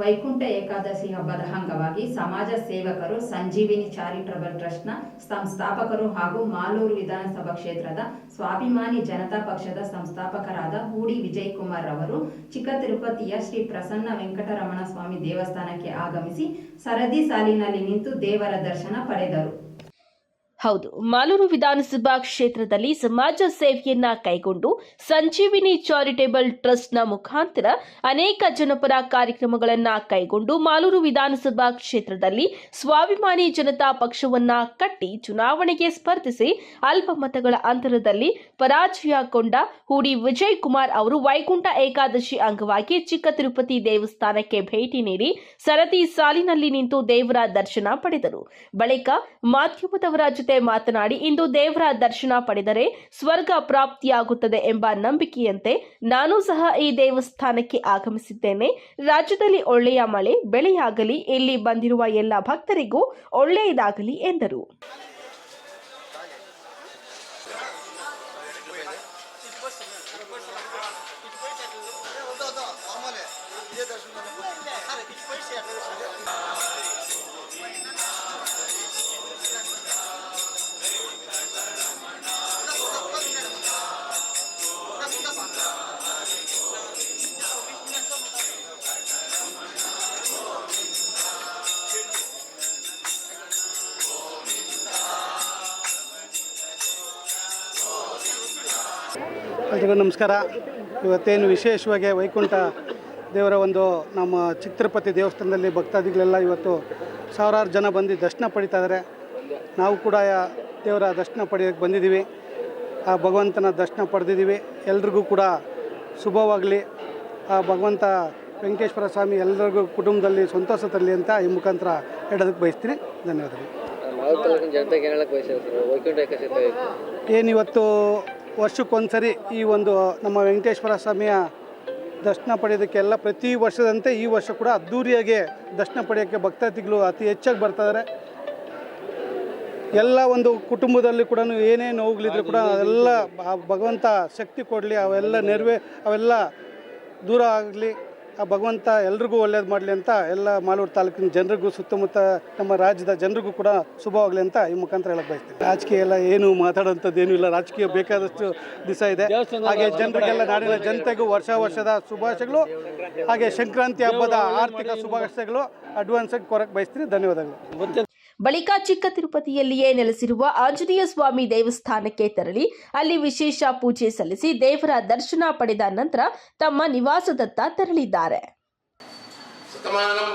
ವೈಕುಂಠ ಏಕಾದಶಿ ಹಬ್ಬದ ಅಂಗವಾಗಿ ಸಮಾಜ ಸೇವಕರು ಸಂಜೀವಿನಿ ಚಾರಿಟಬಲ್ ಟ್ರಸ್ಟ್ನ ಸಂಸ್ಥಾಪಕರು ಹಾಗೂ ಮಾಲೂರು ವಿಧಾನಸಭಾ ಕ್ಷೇತ್ರದ ಸ್ವಾಭಿಮಾನಿ ಜನತಾ ಪಕ್ಷದ ಸಂಸ್ಥಾಪಕರಾದ ಹೂಡಿ ವಿಜಯ್ ಕುಮಾರ್ ಅವರು ಚಿಕ್ಕ ತಿರುಪತಿಯ ಶ್ರೀ ಪ್ರಸನ್ನ ವೆಂಕಟರಮಣ ಸ್ವಾಮಿ ದೇವಸ್ಥಾನಕ್ಕೆ ಆಗಮಿಸಿ ಸರದಿ ಸಾಲಿನಲ್ಲಿ ನಿಂತು ದೇವರ ದರ್ಶನ ಪಡೆದರು. ಹೌದು. ಮಾಲೂರು ವಿಧಾನಸಭಾ ಕ್ಷೇತ್ರದಲ್ಲಿ ಸಮಾಜ ಸೇವೆಯನ್ನ ಕೈಗೊಂಡು ಸಂಜೀವಿನಿ ಚಾರಿಟೇಬಲ್ ಟ್ರಸ್ಟ್ನ ಮುಖಾಂತರ ಅನೇಕ ಜನಪರ ಕಾರ್ಯಕ್ರಮಗಳನ್ನ ಕೈಗೊಂಡು ಮಾಲೂರು ವಿಧಾನಸಭಾ ಕ್ಷೇತ್ರದಲ್ಲಿ ಸ್ವಾಭಿಮಾನಿ ಜನತಾ ಪಕ್ಷವನ್ನ ಕಟ್ಟಿ ಚುನಾವಣೆಗೆ ಸ್ಪರ್ಧಿಸಿ ಅಲ್ಪ ಮತಗಳ ಅಂತರದಲ್ಲಿ ಪರಾಜಯಗೊಂಡ ಹೂಡಿ ವಿಜಯ್ ಕುಮಾರ್ ಅವರು ವೈಕುಂಠ ಏಕಾದಶಿ ಅಂಗವಾಗಿ ಚಿಕ್ಕ ತಿರುಪತಿ ದೇವಸ್ಥಾನಕ್ಕೆ ಭೇಟಿ ನೀಡಿ ಸರತಿ ಸಾಲಿನಲ್ಲಿ ನಿಂತು ದೇವರ ದರ್ಶನ ಪಡೆದರು. ಬಳಿಕ ಮಾಧ್ಯಮದವರ ಮಾತನಾಡಿ ಇಂದು ದೇವರ ದರ್ಶನ ಪಡೆದರೆ ಸ್ವರ್ಗ ಪ್ರಾಪ್ತಿಯಾಗುತ್ತದೆ ಎಂಬ ನಂಬಿಕೆಯಂತೆ ನಾನು ಸಹ ಈ ದೇವಸ್ಥಾನಕ್ಕೆ ಆಗಮಿಸಿದ್ದೇನೆ. ರಾಜ್ಯದಲ್ಲಿ ಒಳ್ಳೆಯ ಮಳೆ, ಬೆಳೆಯಾಗಲಿ, ಇಲ್ಲಿ ಬಂದಿರುವ ಎಲ್ಲ ಭಕ್ತರಿಗೂ ಒಳ್ಳೆಯದಾಗಲಿ ಎಂದರು. ಎಲ್ರಿಗೂ ನಮಸ್ಕಾರ. ಇವತ್ತೇನು ವಿಶೇಷವಾಗಿ ವೈಕುಂಠ ದೇವರ ಒಂದು ನಮ್ಮ ಚಿತ್ರಪತಿ ದೇವಸ್ಥಾನದಲ್ಲಿ ಭಕ್ತಾದಿಗಳೆಲ್ಲ ಇವತ್ತು ಸಾವಿರಾರು ಜನ ಬಂದು ದರ್ಶನ ಪಡಿತಾ ಇದ್ದಾರೆ ನಾವು ಕೂಡ ದೇವರ ದರ್ಶನ ಪಡೆಯೋಕ್ಕೆ ಬಂದಿದ್ದೀವಿ. ಆ ಭಗವಂತನ ದರ್ಶನ ಪಡೆದಿದ್ದೀವಿ. ಎಲ್ರಿಗೂ ಕೂಡ ಶುಭವಾಗಲಿ. ಆ ಭಗವಂತ ವೆಂಕಟೇಶ್ವರ ಸ್ವಾಮಿ ಎಲ್ಲರಿಗೂ ಕುಟುಂಬದಲ್ಲಿ ಸಂತೋಷ ತರಲಿ ಅಂತ ಈ ಮುಖಾಂತರ ಹೇಳೋದಕ್ಕೆ ಬಯಸ್ತೀನಿ. ಧನ್ಯವಾದಗಳು. ಏನು ಹೇಳಕ್ಕೆ ಸರಿ ವರ್ಷಕ್ಕೊಂದ್ಸರಿ ಈ ಒಂದು ನಮ್ಮ ವೆಂಕಟೇಶ್ವರ ಸ್ವಾಮಿಯ ದರ್ಶನ ಪಡೆಯೋದಕ್ಕೆಲ್ಲ ಪ್ರತಿ ವರ್ಷದಂತೆ ಈ ವರ್ಷ ಕೂಡ ಅದ್ಧೂರಿಯಾಗಿ ದರ್ಶನ ಪಡೆಯೋಕ್ಕೆ ಭಕ್ತಾದಿಗಳು ಅತಿ ಹೆಚ್ಚಾಗಿ ಬರ್ತಾಯಿದ್ದಾರೆ ಎಲ್ಲ ಒಂದು ಕುಟುಂಬದಲ್ಲಿ ಕೂಡ ಏನೇ ನೋವುಗಳಿದ್ರು ಕೂಡ ಅದೆಲ್ಲ ಭಗವಂತ ಶಕ್ತಿ ಕೊಡಲಿ ಅವೆಲ್ಲ ನೆರವೇ ಅವೆಲ್ಲ ದೂರ ಆಗಲಿ. ಆ ಭಗವಂತ ಎಲ್ರಿಗೂ ಒಳ್ಳೇದು ಮಾಡಲಿ ಅಂತ ಎಲ್ಲ ಮಾಲೂರು ತಾಲೂಕಿನ ಜನರಿಗೂ ಸುತ್ತಮುತ್ತ ನಮ್ಮ ರಾಜ್ಯದ ಜನರಿಗೂ ಕೂಡ ಶುಭವಾಗಲಿ ಅಂತ ಈ ಮುಖಾಂತರ ಹೇಳಕ್ ಬಯಸ್ತೀನಿ. ರಾಜಕೀಯ ಎಲ್ಲ ಏನು ಮಾತಾಡೋಂಥದ್ದು ಏನೂ ಇಲ್ಲ. ರಾಜಕೀಯ ಬೇಕಾದಷ್ಟು ದಿವಸ ಇದೆ. ಹಾಗೆ ಜನರಿಗೆಲ್ಲ ನಾಡಿನ ಜನತೆಗೂ ವರ್ಷ ವರ್ಷದ ಶುಭಾಶಯಗಳು. ಹಾಗೆ ಸಂಕ್ರಾಂತಿ ಹಬ್ಬದ ಆರ್ಥಿಕ ಶುಭಾಶಯಗಳು. ಅಡ್ವಾನ್ಸ್ ಆಗಿ ಕೊರಕ್ಕೆ ಬಯಸ್ತೀನಿ. ಧನ್ಯವಾದಗಳು. ಬಳಿಕ ಚಿಕ್ಕ ತಿರುಪತಿಯಲ್ಲಿಯೇ ನೆಲೆಸಿರುವ ಆಂಜನೇಯ ಸ್ವಾಮಿ ದೇವಸ್ಥಾನಕ್ಕೆ ತೆರಳಿ ಅಲ್ಲಿ ವಿಶೇಷ ಪೂಜೆ ಸಲ್ಲಿಸಿ ದೇವರ ದರ್ಶನ ಪಡೆದ ನಂತರ ತಮ್ಮ ನಿವಾಸದತ್ತ ತೆರಳಿದ್ದಾರೆ. ಶತಮಾನಂ